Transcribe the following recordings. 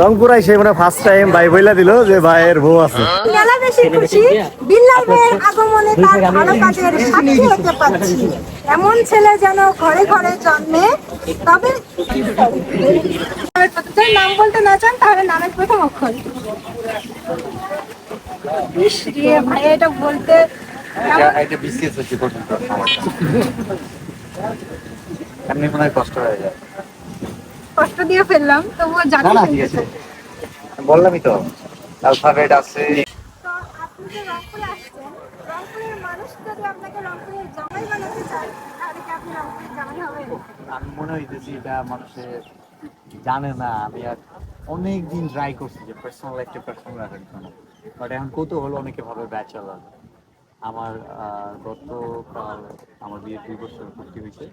রংপুর আইসে মানে first time ভাই বইলা দিল যে ভাইয়ের বউ আছে। মেলা বেশি খুশি বিল্লাল ভাইয়ের আগমনে তার ভালো কাজের সাক্ষী হতে পারছি। এমন ছেলে যেন ঘরে ঘরে জন্মে তবে নাম বলতে না চান তাহলে নামের প্রথম অক্ষর। ইস রে ভাই এটা বলতে এটা বিসিএস হচ্ছে কঠিন প্রশ্ন আমার এমনি মনে হয় কষ্ট হয়ে যায়। কষ্ট দিয়ে ফেললাম তবুও জানি না। ঠিক আছে। বললামই তো অ্যালফাবেট আছে। তো আপনি যে রংপুরে আসছেন রংপুরের মানুষ যদি আপনাকে রংপুরের জামাই বানাতে চায় তাহলে কি আপনি রংপুরের জামাই হবেন? আমি মনে হইতেছি এটা মানুষে জানে না আমি আর অনেক দিন ট্রাই করছি যে পার্সোনাল একটা পার্সোনাল রাখার জন্য। বাট এখন কৌতূহল অনেকে ভাবে ব্যাচেলার আমার আহ, গতকাল আমার বিয়ে দুই বছর পূর্তি হয়েছে।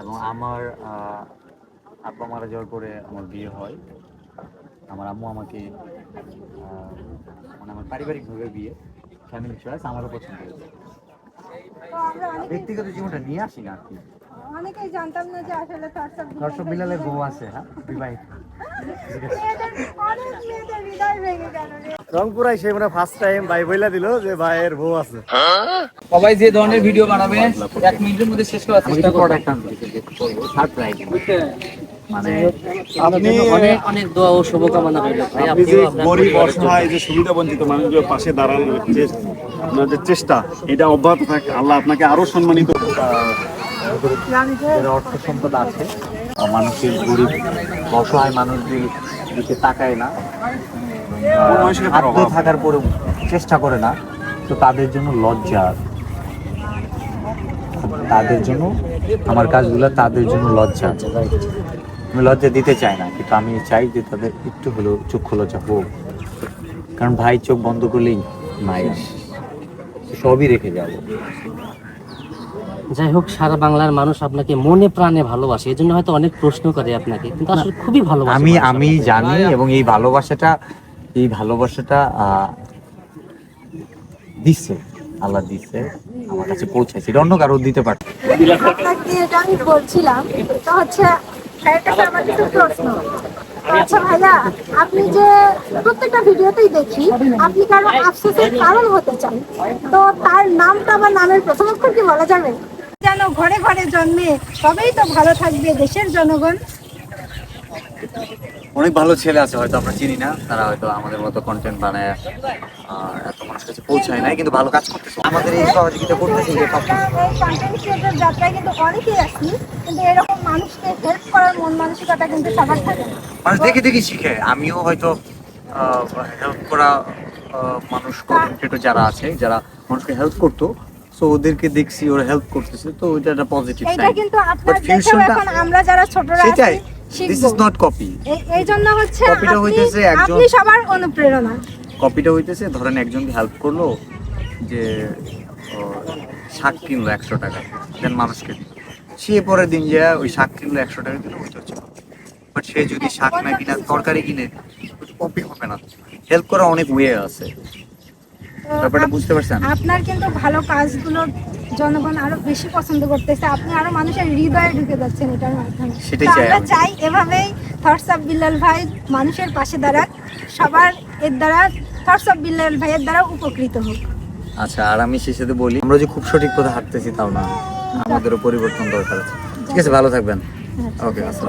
এবং আমার আহ, আব্বা মারা যাওয়ার পরে আমার বিয়ে হয়। আমার আম্মু আমাকে মানে আমার পারিবারিকভাবে বিয়ে ফ্যামিলি চয়েস আমারও পছন্দ হয়েছে। ব্যক্তিগত জীবনটা নিয়ে আসি না আর কি। অনেকেই জানতাম না যে আসলে দর্শক বিলালের বউ আছে হ্যাঁ? বিবাহিত। মেয়েদের অনেক মেয়েদের হৃদয় ভেঙে গেল রে। রংপুর আইসে মানে ফার্স্ট টাইম ভাই বইলা দিল যে ভাইয়ের বউ আছে। সবাই যে ধরনের ভিডিও বানাবে এক মিনিটের মধ্যে শেষ করার চেষ্টা করবে। সারপ্রাইজ মানে আপনি অনেক অনেক দোয়া ও শুভকামনা রইল ভাই। আপনি যে গরিব অসহায় যে সুবিধা বঞ্চিত পাশে দাঁড়ানোর যে আপনাদের চেষ্টা এটা অব্যাহত থাকে। আল্লাহ আপনাকে আরও সম্মানিত। অর্থ সম্পদ আছে। মানুষের গরিব অসহায় মানুষদের দিকে তাকায় না। অভাব। থাকার পরেও চেষ্টা করে না। তো তাদের জন্য লজ্জা। তাদের জন্য আমার কাজগুলো তাদের জন্য লজ্জা। আমি লজ্জা দিতে চাই না কিন্তু আমি চাই যে তাদের একটু হলেও চক্ষু লজ্জা হোক। কারণ ভাই চোখ বন্ধ করলেই মায়ের সবই রেখে যাব। যাই হোক সারা বাংলার মানুষ আপনাকে মনে প্রাণে ভালোবাসে এই জন্য হয়তো অনেক প্রশ্ন করে আপনাকে কিন্তু আসলে খুবই ভালোবাসে আমি আমি জানি এবং এই ভালোবাসাটা এই ভালোবাসাটা দিচ্ছে আল্লাহ দিচ্ছে আমার কাছে পৌঁছাইছে। এটা অন্য কারও দিতে পারে। আপনাকে এটা আমি বলছিলাম তো হচ্ছে আমার প্রশ্ন। আচ্ছা ভাইয়া, আপনি যে প্রত্যেকটা ভিডিওতেই দেখি, আপনি কারণ হতে চান। তো তার নামটা নামের কি বলা যাবে? যেন ঘরে ঘরে জন্মে তবেই তো ভালো থাকবে দেশের জনগণ। অনেক ভালো ছেলে আছে হয়তো আমরা চিনি না। তারা হয়তো আমাদের মতো কন্টেন্ট বানায় আহ, এত মানুষের কাছে পৌঁছায় নাই কিন্তু ভালো কাজ করতেছে। আমাদের এই সহযোগিতা করতেছে যে সব আমরা কন্টেন্ট ক্রিয়েটর যাত্রায় কিন্তু অনেকেই আসি কিন্তু এরকম মানুষকে হেল্প করার মন মানসিকতা কিন্তু সবার থাকে না। মানুষ দেখে দেখে শিখে। আমিও হয়তো হেল্প করা মানুষ কন্টেন্ট যারা আছে যারা মানুষকে হেল্প করতো সো ওদেরকে দেখছি ওরা হেল্প করতেছে তো ওইটা একটা পজিটিভ এইটা সাইড কিন্তু আপনার এখন আমরা যারা ছোটরা আছি দিস ইজ নট কপি এই- জন্য হচ্ছে Copy টা আপনি হইতেছে একজন- আপনি সবার অনুপ্রেরণা। কপিটা হইতেছে ধরেন একজনকে হেল্প করল যে শাক কিনলো একশো টাকা দেন মানুষকে সে পরের দিন যে ওই শাক কিনলো একশো টাকা দিল ওইটা হচ্ছে বাট সে যদি শাক না কিনে তরকারি কিনে কপি হবে না। হেল্প করা অনেক ওয়ে আছে। ব্যাপারটা বুঝতে পারছেন? আপনার কিন্তু ভালো কাজগুলো জনগণ আরও বেশি পছন্দ করতেছে। আপনি আরও মানুষের হৃদয়ে ঢুকে যাচ্ছেন এটার মাধ্যমে। আমরা চাই এভাবেই অফ বিল্লাল ভাই মানুষের পাশে দাঁড়াক। সবার এর দ্বারা অফ বিল্লাল ভাইয়ের দ্বারা উপকৃত হোক। আচ্ছা আর আমি শেষে বলি আমরা যে খুব সঠিক পথে হাঁটতেছি তাও না। আমাদেরও পরিবর্তন দরকার আছে। ঠিক আছে ভালো থাকবেন। ওকে আসসালাম